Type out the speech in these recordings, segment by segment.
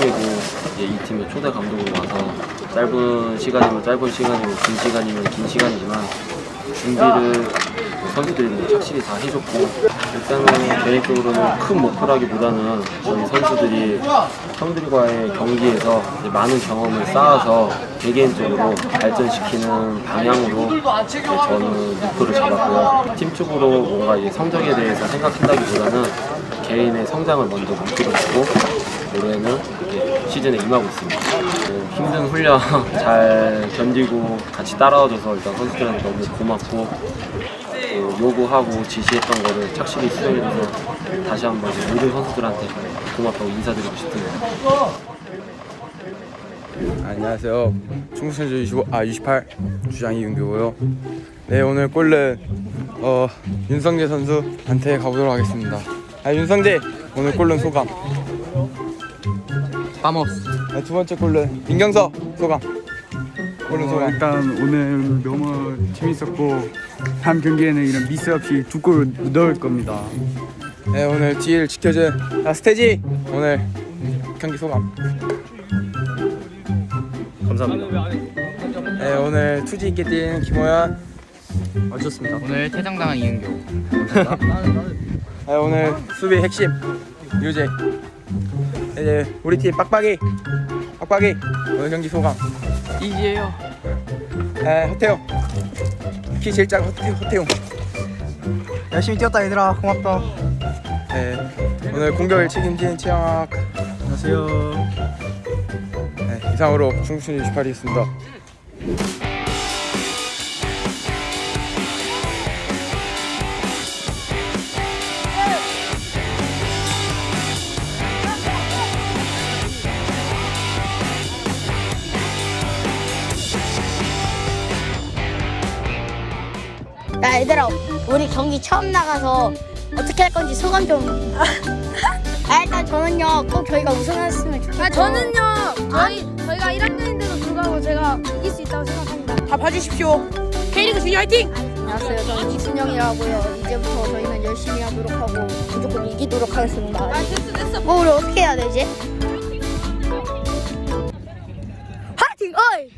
처음이고 이제 이 팀의 초대 감독으로 와서 짧은 시간이면 짧은 시간이고 긴 시간이면 긴 시간이지만 준비를 선수들이 뭐 착실히 다 해줬고 일단은 개인적으로는 큰 목표라기보다는 저희 선수들이 형들과의 경기에서 많은 경험을 쌓아서 개개인적으로 발전시키는 방향으로 저는 목표를 잡았고요. 팀 쪽으로 뭔가 성적에 대해서 생각한다기보다는 개인의 성장을 먼저 목표로 두고 올해는 시즌에 임하고 있습니다. 뭐 힘든 훈련 잘 견디고 같이 따라와줘서 일단 선수들한테 너무 고맙고 또 요구하고 지시했던 거를 착실히 수행해줘서 다시 한번 모든 선수들한테 고맙다고 인사드리고 싶습니다. 안녕하세요. 충북선수 25, 아 28 주장 이윤규고요. 네 오늘 골은 어 윤성재 선수한테 가보도록 하겠습니다. 아 윤성재 오늘 골은 소감. 파모스 네, 두 번째 골은 민경서 소감. 골은 어, 소감. 일단 오늘 너무 재밌었고 다음 경기에는 이런 미스 없이 두 골 넣을 겁니다. 네 오늘 뒤를 지켜준 아, 스테지 오늘 경기 소감. 감사합니다. 네 오늘 투지 있게 뛴 김호연. 어쩌습니다 오늘 퇴장당한 이은교 네, 오늘 수비 핵심 유재. 이제 우리 팀 빡빡이 빡빡이 오늘 경기 소감. 이지예요 네, 허태용. 키 제일 작은 허태, 허태용. 열심히 뛰었다 얘들아 고맙다 네, 오늘 공격을 책임진 최영학. 안녕하세요. 네, 이상으로 충북순 68이었습니다. 야 얘들아 우리 경기 처음 나가서 어떻게 할 건지 소감 좀 아, 일단 저는요 꼭 저희가 우승했으면 좋겠고 아 저는요 저희 저희가 1학년인데도 불구하고 제가 이길 수 있다고 생각합니다. 다 봐주십시오. K리그 주니 화이팅! 안녕하세요 저는 이순영이라고요 이제부터 저희는 열심히 하도록 하고 무조건 이기도록 하겠습니다 아 됐어 됐어. 뭐 우리 어떻게 해야 되지? 파이팅! 어이!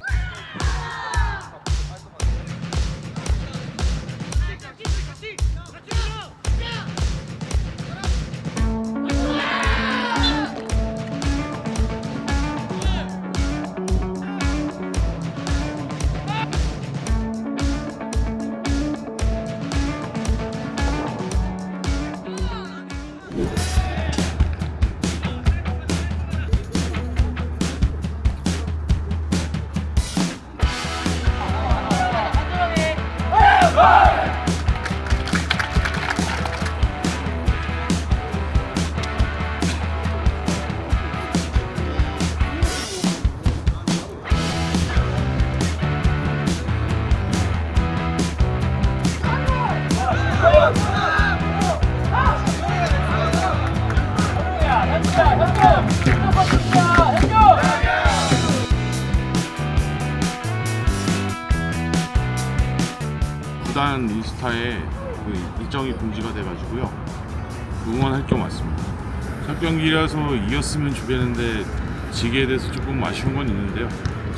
구단 인스타에 그 일정이 공지가 돼가지고요 응원할 겸 왔습니다. 첫 경기라서 이겼으면 좋겠는데 지게 돼서 조금 아쉬운 건 있는데요.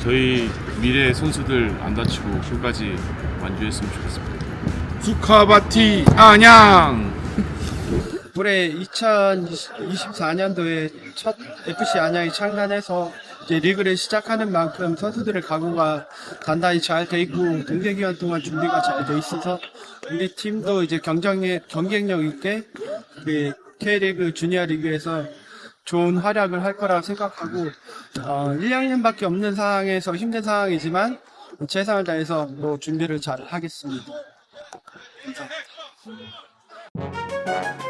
저희 미래 선수들 안 다치고 끝까지 완주했으면 좋겠습니다. 수카바티 안양. 올해 2024년도에 첫 FC 안양이 창단해서 이제 리그를 시작하는 만큼 선수들의 각오가 단단히 잘 돼 있고 동계 기간 동안 준비가 잘 돼 있어서 우리 팀도 이제 경쟁에 경쟁력 있게 그 K리그 주니어 리그에서 좋은 활약을 할 거라고 생각하고 어, 1, 2학년밖에 없는 상황에서 힘든 상황이지만 최선을 다해서 뭐 준비를 잘 하겠습니다. 감사합니다.